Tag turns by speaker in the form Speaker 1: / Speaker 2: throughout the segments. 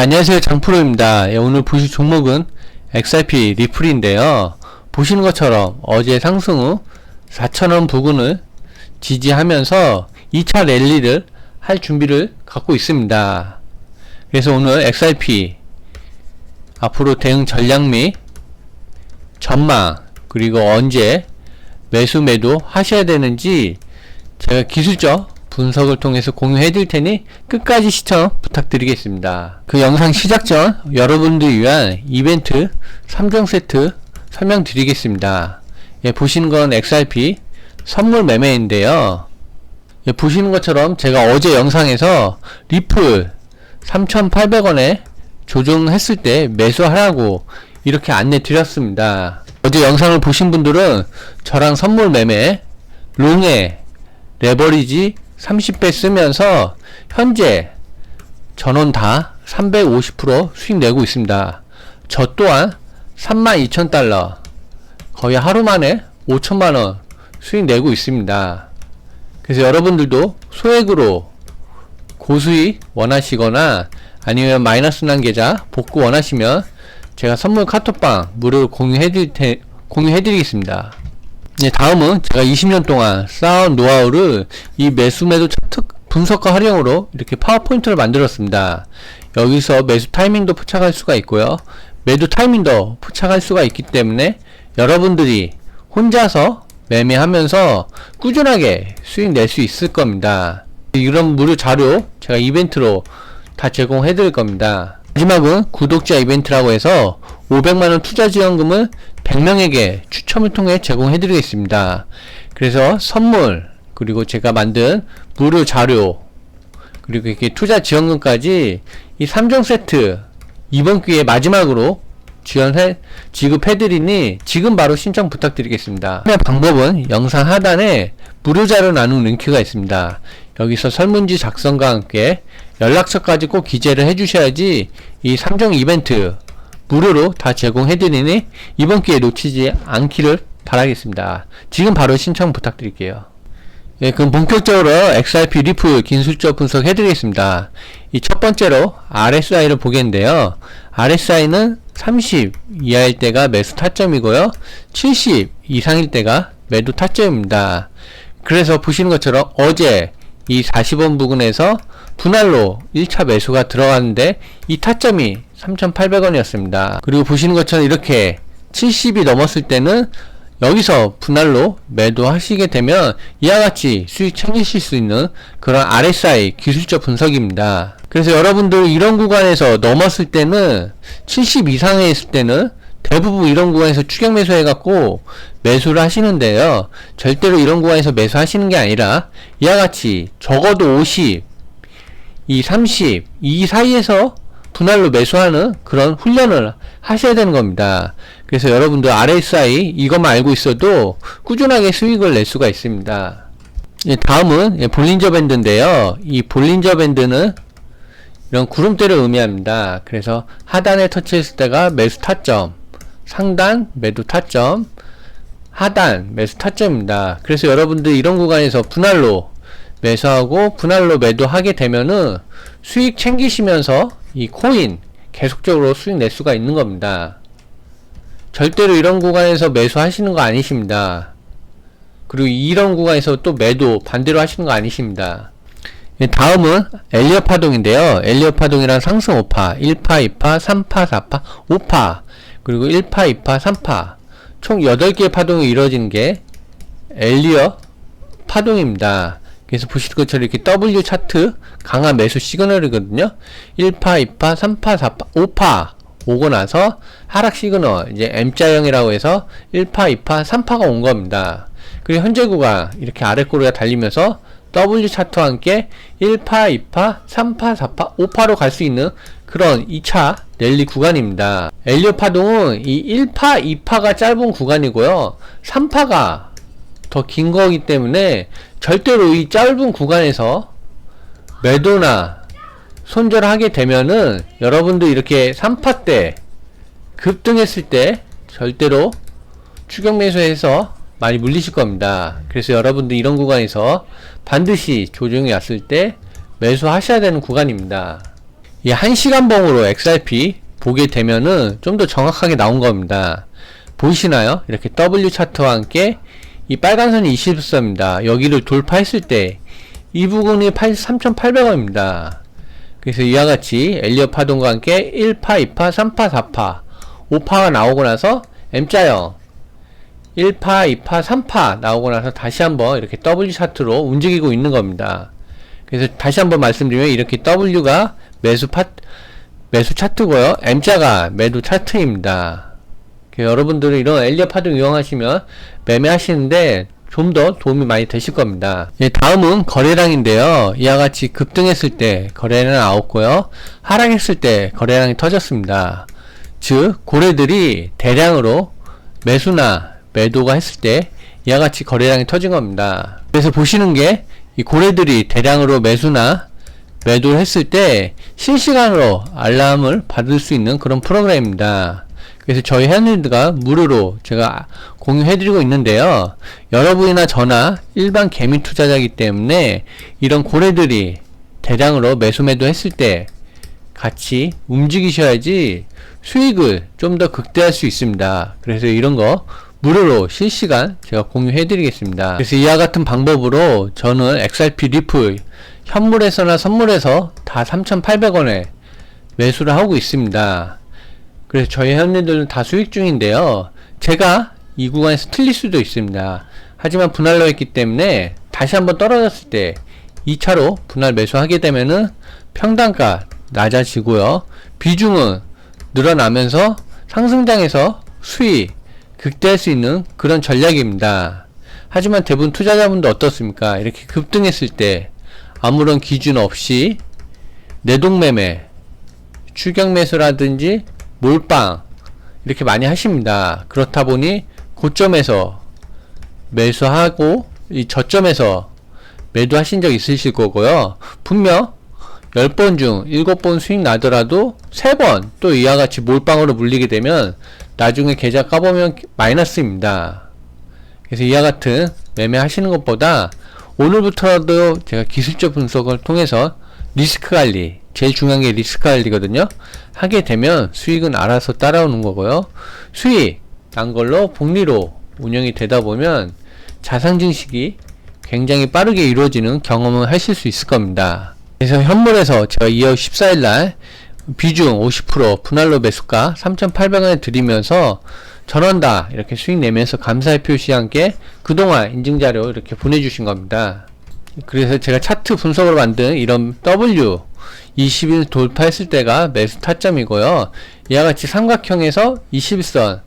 Speaker 1: 예, 안녕하세요. 장프로입니다. 예, 오늘 보실 종목은 XRP 리플인데요. 보시는 것처럼 어제 상승 후 4,000원 부근을 지지하면서 2차 랠리를 할 준비를 갖고 있습니다. 그래서 오늘 XRP 앞으로 대응 전략 및 전망 그리고 언제 매수 매도 하셔야 되는지 제가 기술적 분석을 통해서 공유해 드릴 테니 끝까지 시청 부탁드리겠습니다. 그 영상 시작 전 여러분들 위한 이벤트 3종 세트 설명드리겠습니다. 예, 보시는 건 XRP 선물 매매인데요. 예, 보시는 것처럼 제가 어제 영상에서 리플 3,800원에 조정했을 때 매수하라고 이렇게 안내 드렸습니다. 어제 영상을 보신 분들은 저랑 선물 매매, 롱에 레버리지 30배 쓰면서 현재 전원 다 350% 수익 내고 있습니다. 저 또한 32,000달러 거의 하루 만에 5천만원 수익 내고 있습니다. 그래서 여러분들도 소액으로 고수익 원하시거나 아니면 마이너스 난 계좌 복구 원하시면 제가 선물 카톡방 무료로 공유해드릴 테, 공유해드리겠습니다. 네, 다음은 제가 20년 동안 쌓아온 노하우를 이 매수 매도 차트 분석과 활용으로 이렇게 파워포인트를 만들었습니다. 여기서 매수 타이밍도 포착할 수가 있고요. 매도 타이밍도 포착할 수가 있기 때문에 여러분들이 혼자서 매매하면서 꾸준하게 수익 낼 수 있을 겁니다. 이런 무료 자료 제가 이벤트로 다 제공해 드릴 겁니다. 마지막은 구독자 이벤트라고 해서 500만원 투자 지원금을 100명에게 추첨을 통해 제공해 드리겠습니다. 그래서 선물, 그리고 제가 만든 무료 자료, 그리고 이렇게 투자 지원금까지 이 3종 세트 이번 기회에 마지막으로 지원해 지급해드리니 지금 바로 신청 부탁드리겠습니다. 방법은 영상 하단에 무료 자료 나누는 링크가 있습니다. 여기서 설문지 작성과 함께 연락처까지 꼭 기재를 해주셔야지 이 3종 이벤트 무료로 다 제공해드리니 이번 기회에 놓치지 않기를 바라겠습니다. 지금 바로 신청 부탁드릴게요. 예, 그럼 본격적으로 XRP 리플 긴술적 분석 해드리겠습니다. 이 첫 번째로 RSI를 보겠는데요. RSI는 30 이하일 때가 매수 타점이고요. 70 이상일 때가 매도 타점입니다. 그래서 보시는 것처럼 어제 이 40원 부근에서 분할로 1차 매수가 들어갔는데 이 타점이 3,800원이었습니다. 그리고 보시는 것처럼 이렇게 70이 넘었을 때는 여기서 분할로 매도하시게 되면 이와 같이 수익 챙기실 수 있는 그런 RSI 기술적 분석입니다. 그래서 여러분들 이런 구간에서 넘었을 때는 70 이상에 있을 때는 대부분 이런 구간에서 추격 매수 해갖고 매수를 하시는데요. 절대로 이런 구간에서 매수하시는 게 아니라 이와 같이 적어도 50, 이 30, 이 사이에서 분할로 매수하는 그런 훈련을 하셔야 되는 겁니다. 그래서 여러분들 RSI 이것만 알고 있어도 꾸준하게 수익을 낼 수가 있습니다. 예, 다음은 예, 볼린저 밴드인데요. 이 볼린저 밴드는 이런 구름대를 의미합니다. 그래서 하단에 터치했을 때가 매수 타점, 상단 매도 타점, 하단 매수 타점입니다. 그래서 여러분들 이런 구간에서 분할로 매수하고 분할로 매도하게 되면은 수익 챙기시면서 이 코인 계속적으로 수익 낼 수가 있는 겁니다. 절대로 이런 구간에서 매수하시는 거 아니십니다. 그리고 이런 구간에서 또 매도 반대로 하시는 거 아니십니다. 예, 다음은 엘리어 파동인데요. 엘리어 파동이란 상승 5파, 1파, 2파, 3파, 4파, 5파, 그리고 1파, 2파, 3파. 총 8개의 파동이 이루어지는 게 엘리어 파동입니다. 그래서 보실 것처럼 이렇게 W 차트 강한 매수 시그널이거든요. 1파, 2파, 3파, 4파, 5파 오고 나서 하락 시그널 이제 M자형이라고 해서 1파, 2파, 3파가 온 겁니다. 그리고 현재 구간 이렇게 아래 꼬리가 달리면서 W 차트와 함께 1파, 2파, 3파, 4파, 5파로 갈 수 있는 그런 2차 랠리 구간입니다. 엘리오 파동은 이 1파, 2파가 짧은 구간이고요. 3파가 더 긴 거기 때문에 절대로 이 짧은 구간에서 매도나 손절하게 되면은 여러분들 이렇게 3파 때 급등했을 때 절대로 추격 매수해서 많이 물리실 겁니다. 그래서 여러분들 이런 구간에서 반드시 조정이 왔을 때 매수하셔야 되는 구간입니다. 이 1시간 봉으로 XRP 보게 되면은 좀 더 정확하게 나온 겁니다. 보이시나요? 이렇게 W 차트와 함께 이 빨간 선이 21선입니다. 여기를 돌파했을 때 이 부분이 3,800원입니다. 그래서 이와 같이 엘리엇 파동과 함께 1파, 2파, 3파, 4파, 5파가 나오고 나서 M자형 1파, 2파, 3파 나오고 나서 다시 한번 이렇게 W 차트로 움직이고 있는 겁니다. 그래서 다시 한번 말씀드리면 이렇게 W가 매수 파, 매수 차트고요. M자가 매도 차트입니다. 여러분들은 이런 엘리엇 파동 이용하시면 매매하시는데 좀 더 도움이 많이 되실 겁니다. 예, 다음은 거래량인데요. 이와 같이 급등했을 때 거래량이 나왔고요. 하락했을 때 거래량이 터졌습니다. 즉 고래들이 대량으로 매수나 매도가 했을 때 이와 같이 거래량이 터진 겁니다. 그래서 보시는 게 이 고래들이 대량으로 매수나 매도를 했을 때 실시간으로 알람을 받을 수 있는 그런 프로그램입니다. 그래서 저희 헤어닐드가 무료로 제가 공유해드리고 있는데요. 여러분이나 저나 일반 개미 투자자이기 때문에 이런 고래들이 대량으로 매수 매도 했을 때 같이 움직이셔야지 수익을 좀 더 극대화할 수 있습니다. 그래서 이런 거 무료로 실시간 제가 공유해 드리겠습니다. 그래서 이와 같은 방법으로 저는 XRP 리플 현물에서나 선물에서 다 3,800원에 매수를 하고 있습니다. 그래서 저희 회원님들은 다 수익 중인데요. 제가 이 구간에서 틀릴 수도 있습니다. 하지만 분할로 했기 때문에 다시 한번 떨어졌을 때 2차로 분할 매수하게 되면은 평단가 낮아지고요. 비중은 늘어나면서 상승장에서 수익 극대할 수 있는 그런 전략입니다. 하지만 대부분 투자자분도 어떻습니까? 이렇게 급등했을 때 아무런 기준 없이 내동매매, 추격매수라든지 몰빵 이렇게 많이 하십니다. 그렇다 보니 고점에서 매수하고 이 저점에서 매도하신 적 있으실 거고요. 분명 10번 중 7번 수익 나더라도 3번 또 이와 같이 몰빵으로 물리게 되면 나중에 계좌 까보면 마이너스입니다. 그래서 이와 같은 매매 하시는 것보다 오늘부터라도 제가 기술적 분석을 통해서 리스크 관리 제일 중요한 게 리스크 관리거든요. 하게 되면 수익은 알아서 따라오는 거고요. 수익 난 걸로 복리로 운영이 되다 보면 자산 증식이 굉장히 빠르게 이루어지는 경험을 하실 수 있을 겁니다. 그래서 현물에서 제가 2월 14일 날 비중 50% 분할로 매수가 3,800원에 드리면서 전원다 이렇게 수익 내면서 감사의 표시 함께 그동안 인증자료 이렇게 보내주신 겁니다. 그래서 제가 차트 분석으로 만든 이런 W 20일 돌파했을 때가 매수 타점이고요. 이와 같이 삼각형에서 21선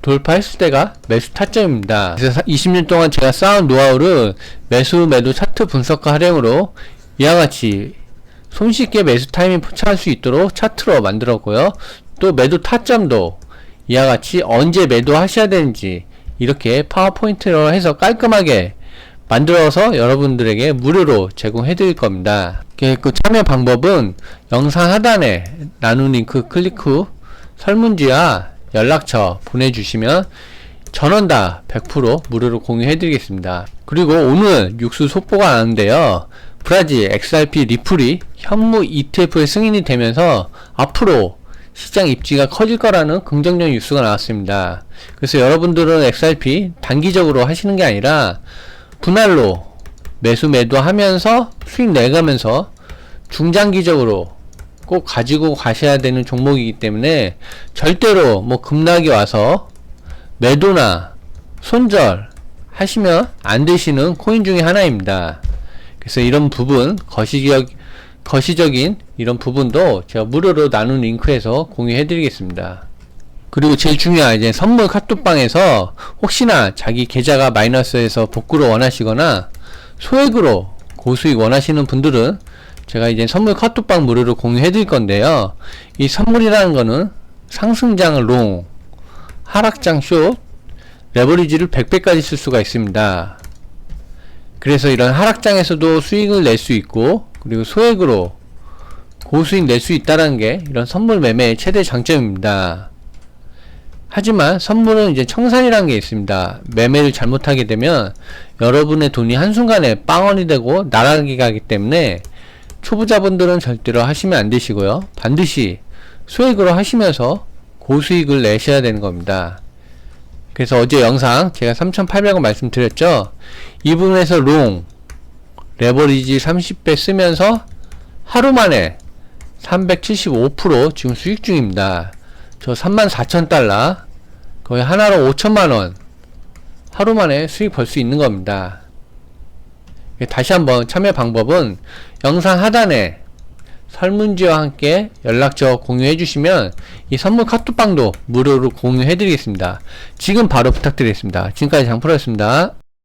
Speaker 1: 돌파했을 때가 매수 타점입니다. 그래서 20년 동안 제가 쌓은 노하우를 매수 매도 차트 분석과 활용으로 이와 같이 손쉽게 매수 타이밍 포착할 수 있도록 차트로 만들었고요. 또 매도 타점도 이와 같이 언제 매도하셔야 되는지 이렇게 파워포인트로 해서 깔끔하게 만들어서 여러분들에게 무료로 제공해 드릴 겁니다. 그 참여 방법은 영상 하단에 나눈 링크 클릭 후 설문지와 연락처 보내주시면 전원 다 100% 무료로 공유해 드리겠습니다. 그리고 오늘 육수 속보가 나왔는데요. 브라질 XRP 리플이 현무 ETF의 승인이 되면서 앞으로 시장 입지가 커질 거라는 긍정적 뉴스가 나왔습니다. 그래서 여러분들은 XRP 단기적으로 하시는 게 아니라 분할로 매수 매도하면서 수익 내가면서 중장기적으로 꼭 가지고 가셔야 되는 종목이기 때문에 절대로 뭐 급락이 와서 매도나 손절 하시면 안 되시는 코인 중에 하나입니다. 그래서 이런 부분 거시적 거시적인 이런 부분도 제가 무료로 나눈 링크에서 공유해 드리겠습니다. 그리고 제일 중요한 이제 선물 카톡방에서 혹시나 자기 계좌가 마이너스에서 복구를 원하시거나 소액으로 고수익 원하시는 분들은 제가 이제 선물 카톡방 무료로 공유해 드릴 건데요. 이 선물이라는 거는 상승장 롱, 하락장 숏, 레버리지를 100배까지 쓸 수가 있습니다. 그래서 이런 하락장에서도 수익을 낼 수 있고 그리고 소액으로 고수익 낼 수 있다는 게 이런 선물 매매의 최대 장점입니다. 하지만 선물은 이제 청산이라는 게 있습니다. 매매를 잘못하게 되면 여러분의 돈이 한순간에 빵원이 되고 나가게 가기 때문에 초보자분들은 절대로 하시면 안 되시고요. 반드시 소액으로 하시면서 고수익을 내셔야 되는 겁니다. 그래서 어제 영상 제가 3,800원 말씀드렸죠. 이 부분에서 롱 레버리지 30배 쓰면서 하루 만에 375% 지금 수익 중입니다. 저 34,000달러 거의 하나로 5천만원 하루 만에 수익 벌 수 있는 겁니다. 예, 다시 한번 참여 방법은 영상 하단에 설문지와 함께 연락처 공유해 주시면 이 선물 카톡방도 무료로 공유해 드리겠습니다. 지금 바로 부탁드리겠습니다. 지금까지 장프로였습니다.